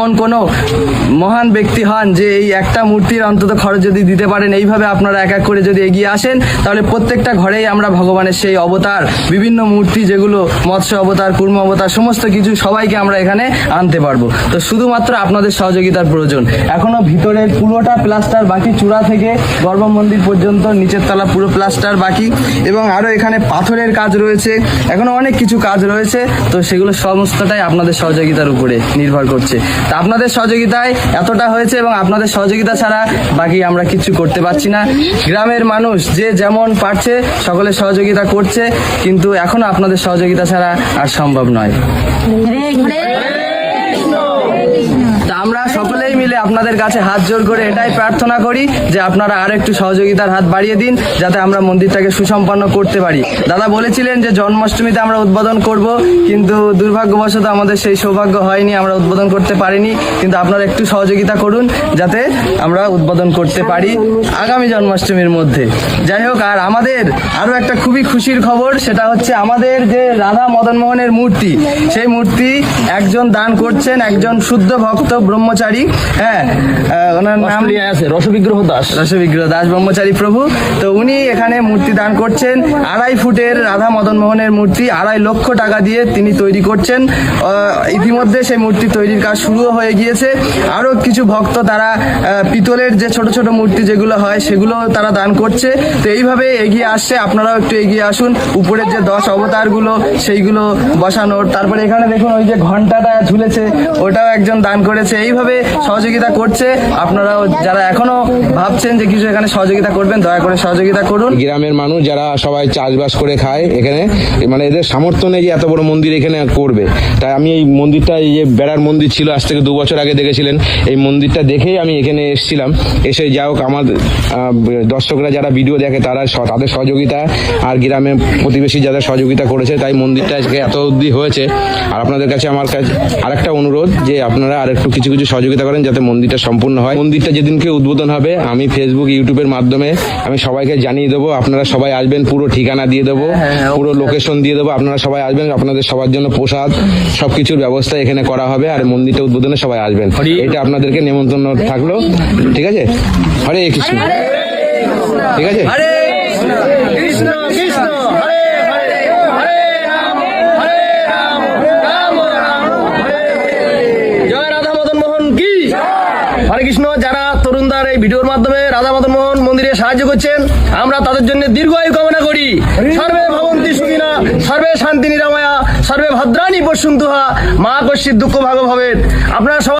এমন কোনো মহান ব্যক্তি হন যে এই একটা মূর্তির অন্তত খরচ যদি দিতে পারেন, এইভাবে আপনারা এক এক করে যদি এগিয়ে আসেন, তাহলে প্রত্যেকটা ঘরেই আমরা ভগবানের সেই অবতার, বিভিন্ন মূর্তি যেগুলো মৎস্য অবতার, কুর্ম অবতার, সমস্ত কিছু সবাইকে আমরা এখানে আনতে পারব। তো শুধুমাত্র আপনাদের সহযোগিতার প্রয়োজন। এখনও ভিতরের পুরোটা প্লাস্টার বাকি, চূড়া থেকে গর্ভ মন্দির পর্যন্ত, নিচের তলা পুরো প্লাস্টার বাকি, এবং আরও এখানে পাথরের কাজ রয়েছে। এখনও অনেক কিছু কাজ রয়েছে, তো সেগুলো সমস্তটাই আপনাদের সহযোগিতার উপরে নির্ভর করছে। তা আপনাদের সহযোগিতায় এতটা হয়েছে এবং আপনাদের সহযোগিতা ছাড়া বাকি আমরা কিছু করতে পারছি না। গ্রামের মানুষ যে যেমন পারছে, সকলে সহযোগিতা করছে, কিন্তু এখনও আপনাদের সহযোগিতা ছাড়া আর সম্ভব নয় তা আমরা সকলেই আপনাদের কাছে হাত জোর করে এটাই প্রার্থনা করি যে আপনারা আর একটু সহযোগিতার হাত বাড়িয়ে দিন যাতে আমরা মন্দিরটাকে সুসম্পন্ন করতে পারি। দাদা বলেছিলেন যে জন্মাষ্টমীতে আমরা উদ্বোধন করব, কিন্তু দুর্ভাগ্যবশত আমাদের সেই সৌভাগ্য হয়নি, আমরা উদ্বোধন করতে পারিনি। কিন্তু আপনারা একটু সহযোগিতা করুন যাতে আমরা উদ্বোধন করতে পারি আগামী জন্মাষ্টমীর মধ্যে। যাই হোক, আর আমাদের আরও একটা খুবই খুশির খবর, সেটা হচ্ছে আমাদের যে রাধা মদন মোহনের মূর্তি, সেই মূর্তি একজন দান করছেন একজন শুদ্ধ ভক্ত ব্রহ্মচারী। হ্যাঁ ওনার নাম আছে রসবিগ্রহ দাস। রসবিগ্রহ দাস ব্রহ্মচারী প্রভু। তো উনি এখানে মূর্তি দান করছেন। আড়াই ফুটের রাধা মদন মোহনের মূর্তি আড়াই লক্ষ টাকা দিয়ে তিনি তৈরি করছেন। ইতিমধ্যে সেই মূর্তি তৈরির কাজ শুরুও হয়ে গিয়েছে। আরও কিছু ভক্ত তারা পিতলের যে ছোট ছোট মূর্তি যেগুলো হয় সেগুলো তারা দান করছে। তো এইভাবে এগিয়ে আসছে। আপনারাও একটু এগিয়ে আসুন। উপরের যে দশ অবতারগুলো সেইগুলো বসানোর। তারপরে এখানে দেখুন ওই যে ঘন্টাটা ঝুলেছে ওটাও একজন দান করেছে। এইভাবে সহযোগিতা করছে। আপনারাও যারা এখনও ভাবছেন যে কিছু এখানে সহযোগিতা করবেন, দয়া করে সহযোগিতা করুন। গ্রামের মানুষ যারা সবাই চাষবাস করে খায় এখানে মানে এদের সামর্থ্য নেই যে এত বড় মন্দির এখানে করবে। তাই আমি এই মন্দিরটা, এই যে বেড়ার মন্দির ছিল, আজ থেকে দু বছর আগে দেখেছিলেন, এই মন্দিরটা দেখেই আমি এখানে এসেছিলাম। এসে যা হোক, আমার দর্শকরা যারা ভিডিও দেখে, তারা তাদের সহযোগিতা, আর গ্রামে প্রতিবেশী যাদের সহযোগিতা করেছে, তাই মন্দিরটা আজকে এত অবধি হয়েছে। আর আপনাদের কাছে আমার কাছে আরেকটা অনুরোধ, যে আপনারা আর একটু কিছু কিছু সহযোগিতা করেন, যাতে মন্দিরটা সম্পূর্ণ হয়। মন্দিরটা যেদিনকে উদ্বোধন হবে আমি ফেসবুক ইউটিউবের মাধ্যমে আমি সবাইকে জানিয়ে দেবো আপনারা সবাই আসবেন পুরো ঠিকানা দিয়ে দেবো হ্যাঁ, পুরো লোকেশন দিয়ে দেবো আপনারা সবাই আসবেন আপনাদের সবার জন্য প্রসাদ সবকিছুর ব্যবস্থা এখানে করা হবে আর মন্দিরটা উদ্বোধনে সবাই আসবেন। এটা আপনাদেরকে নেমন্তন্ন থাকল। ঠিক আছে? হরে কৃষ্ণ। ঠিক আছে আরে কৃষ্ণ কৃষ্ণ হরে হরে হরে রাম হরে রাম রাম রাম হরে জয় রাধা মদন মোহন কি কৃষ্ণ যারা তরুণদার এই ভিডিওর মাধ্যমে রাধা মদন মোহন মন্দিরে সাহায্য করছেন, আমরা তাদের জন্য দীর্ঘায়ু কামনা করি। সর্বে ভবন্তি সুখিনা, সর্বে শান্তি নিরাময়া, সর্বে ভদ্রাণী পশ্যন্তুহা মা কশির দুঃখ ভাগ ভবেন আপনারা সবাই